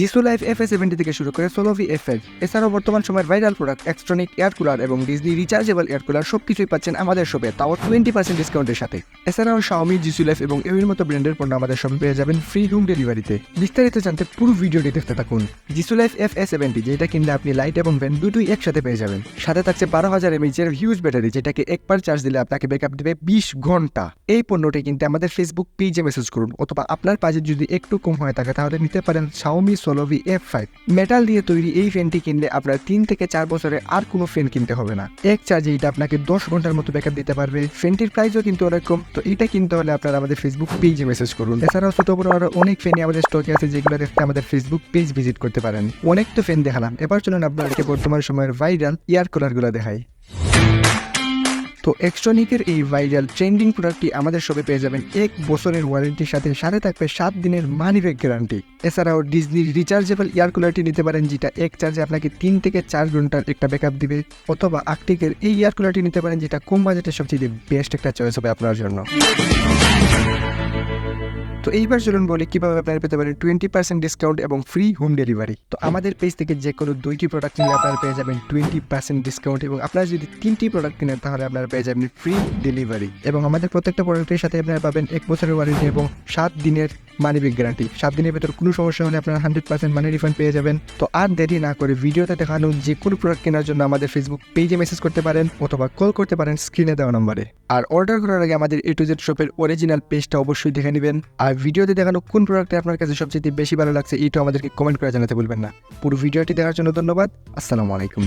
Jisu life F S seventy থেকে শুরু করে সোলোভি এফ এল এছাড়াও বর্তমান সময়ের viral product extronic air cooler এবং ডিজনি রিচার্জেবল এয়ার কুলার সব কিছুই পাচ্ছেন আমাদের শপে তাও টোয়েন্টি পার্সেন্ট ডিসকাউন্টের সাথে। এছাড়াও শাওমি জিসু লাইফ এবং এভির মতো ব্র্যান্ডের পণ্য আমাদের শপে পেয়ে যাবেন ফ্রি হোম ডেলিভারিতে বিস্তারিত জানতে পুরো ভিডিওটি দেখতে থাকুন। Jisu life F S seventy যেটা কিনলে আপনি লাইট এবং ভ্যান দুটোই একসাথে পেয়ে যাবেন। সাথে থাকছে বারো হাজার এমএইচের হিউজ ব্যাটারি যেটাকে একবার চার্জ দিলে আপনাকে ব্যাকআপ দেবে বিশ ঘণ্টা। এই পণ্যটি কিনতে আমাদের ফেসবুক পেজে মেসেজ করুন, অথবা আপনার বাজেট যদি একটু কম হয়ে থাকে, তাহলে নিতে পারেন Xiaomi Solove F five metal দিয়ে তৈরি এই ফ্যানটি কিনলে আপনার তিন থেকে চার বছরে আর কোনো ফ্যান কিনতে হবে না। এক চার্জে এটা আপনাকে দশ ঘণ্টার মতো ব্যাকআপ দিতে পারবে। ফ্যানটির প্রাইসও কিন্তু অনেক কম তো এটা কিনতে হলে আপনারা আমাদের ফেসবুক পেজে মেসেজ করুন। এছাড়াও ছোট বড় আরও অনেক ফ্যানই আমাদের স্টকে আছে যেগুলো দেখতে আমাদের ফেসবুক পেজ ভিজিট করতে পারেন। অনেক তো ফ্যান দেখালাম। এবার চলুন আপনাদেরকে বর্তমান সময়ের ভাইরাল ইয়ার কুলারগুলো দেখাই। তো এক্সট্রনিকের এই ভাইরাল ট্রেন্ডিং প্রোডাক্টটি আমাদের সবে পেয়ে যাবেন এক বছরের ওয়ারেন্টির সাথে সাথে থাকবে সাত দিনের মানি ব্যাগ গ্যারান্টি এছাড়াও ডিজনির রিচার্জেবল এয়ার কুলারটি নিতে পারেন, যেটা এক চার্জে আপনাকে তিন থেকে চার ঘণ্টার একটা ব্যাকআপ দিবে, অথবা আর্টিকের এই এয়ার কুলারটি নিতে পারেন, যেটা কম বাজেটের সবচেয়ে বেস্ট একটা চয়েস হবে আপনার জন্য। তো এইবার চলুন বলি কীভাবে আপনারা পেতে পারেন টোয়েন্টি পার্সেন্ট ডিসকাউন্ট এবং ফ্রি হোম ডেলিভারি তো আমাদের পেজ থেকে যে কোনো দুইটি প্রোডাক্ট নিলে আপনারা পেয়ে যাবেন টোয়েন্টি পার্সেন্ট ডিসকাউন্ট এবং আপনারা যদি তিনটি প্রোডাক্ট কিনেন, তাহলে আপনারা পেয়ে যাবেন ফ্রি ডেলিভারি এবং আমাদের প্রত্যেকটা প্রোডাক্টের সাথে আপনারা পাবেন এক বছরের ওয়ারেন্টি এবং সাত দিনের মানি ব্যাক গ্যারান্টি সাত দিনের ভেতর কোনো সমস্যা হলে আপনারা হান্ড্রেড পার্সেন্ট মানি রিফান্ড পেয়ে যাবেন। তো আর দেরি না করে ভিডিওতে দেখানো যে কোনো প্রোডাক্ট কেনার জন্য আমাদের ফেসবুক পেজে মেসেজ করতে পারেন অথবা কল করতে পারেন স্ক্রিনে দেওয়া নম্বরে। আর অর্ডার করার আগে আমাদের এ টু জেড শপের অরিজিনাল পেজটা অবশ্যই দেখে নেবেন। আর ভিডিওতে দেখানো কোন প্রোডাক্টটা আপনার কাছে সবচেয়ে বেশি ভালো লাগছে, এটাও আমাদেরকে কমেন্ট করে জানাতে ভুলবেন না। পুরো ভিডিওটি দেখার জন্য ধন্যবাদ। আসসালামু আলাইকুম।